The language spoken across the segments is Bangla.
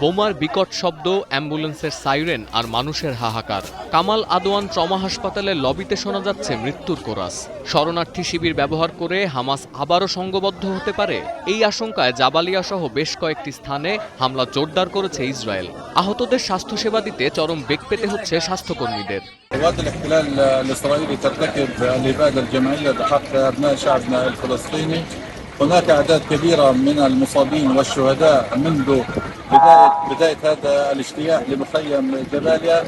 বোমার বিকট শব্দ অ্যাম্বুলেন্সের সাইরেন আর মানুষের হাহাকার কামাল আদওয়ান ট্রমা হাসপাতালের লবিতে শোনা যাচ্ছে মৃত্যুর কোরাস শরণার্থী শিবির ব্যবহার করে হামাস আবারও সংঘবদ্ধ হতে পারে এই আশঙ্কায় জাবালিয়া সহ বেশ কয়েকটি স্থানে হামলা জোরদার করেছে ইসরায়েল আহতদের স্বাস্থ্যসেবা দিতে চরম বেগ পেতে হচ্ছে স্বাস্থ্যকর্মীদের قوات الاحتلال الاسرائيلي ترتكب الاباده الجماعيه بحق ابناء شعبنا الفلسطيني هناك اعداد كبيره من المصابين والشهداء منذ بدايه بدايه هذا الاجتياح لمخيم جباليا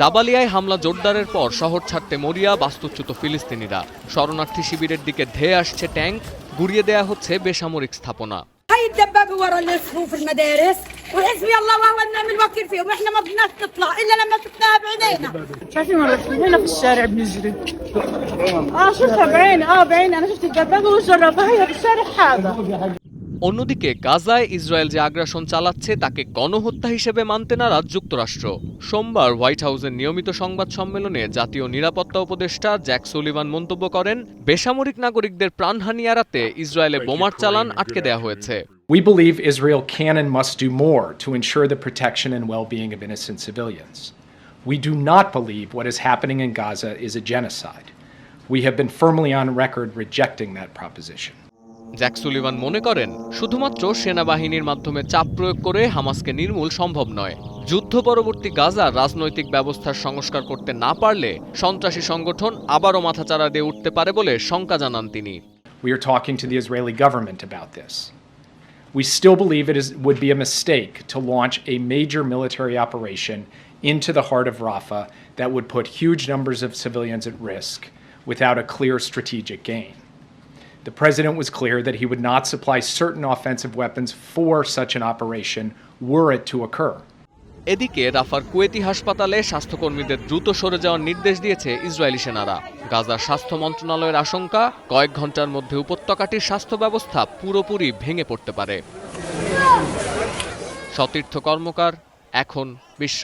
জাবালিয়ায় হামলা জোরদারের পর শহর ছাড়তে মরিয়া বাস্তুচ্যুত ফিলিস্তিনিরা শরণার্থী শিবিরের দিকে ধেয়ে আসছে ট্যাঙ্ক গুড়িয়ে দেয়া হচ্ছে বেসামরিক স্থাপনা هاي الدبابة ورا الصفوف المدارس وحسبي الله وهو النعم الوكيل فيه واحنا ما بدناش تطلع الا لما شفناها بعينينا شايفين مرة هنا في الشارع بنجري اه شفتها بعيني اه بعيني انا شفت الدبابة وجربها هي في الشارع هذا অন্যদিকে গাজায় ইসরায়েল যে আগ্রাসন চালাচ্ছে তাকে গণহত্যা হিসেবে মানতে নারাজ যুক্তরাষ্ট্র সোমবার হোয়াইট হাউসের নিয়মিত সংবাদ সম্মেলনে জাতীয় নিরাপত্তা উপদেষ্টা জ্যাক সুলিভান মন্তব্য করেন বেসামরিক নাগরিকদের প্রাণহানি এড়াতে ইসরায়েলে বোমার চালান আটকে দেওয়া হয়েছে We believe Israel can and must do more to ensure the protection and well being of innocent civilians. We do not believe what is happening in Gaza is a genocide. We have been firmly on record rejecting that proposition. Jake Sullivan মনে করেন শুধুমাত্র সেনাবাহিনীর মাধ্যমে চাপ প্রয়োগ করে হামাসকে নির্মূল সম্ভব নয় যুদ্ধ পরবর্তী গাজা রাজনৈতিক ব্যবস্থার সংস্কার করতে না পারলে সন্ত্রাসী সংগঠন আবারও মাথাচাড়া দিয়ে উঠতে পারে বলে শঙ্কা জানান তিনি We are talking to the Israeli government about this. We still believe it is, would be a mistake to launch a major military operation into the heart of Rafah that would put huge numbers of civilians at risk without a clear strategic gain. The president was clear that he would not supply certain offensive weapons for such an operation were it to occur. এদিকে রাফার কুয়েতি হাসপাতালে স্বাস্থ্যকর্মীদের দ্রুত সরে যাওয়ার নির্দেশ দিয়েছে ইসরায়েলি সেনারা। গাজার স্বাস্থ্য মন্ত্রণালয়ের আশঙ্কা, কয়েক ঘণ্টার মধ্যে উপত্যকাটির স্বাস্থ্য ব্যবস্থা পুরোপুরি ভেঙে পড়তে পারে। সতীর্থ কর্মকার এখন বিশ্ব।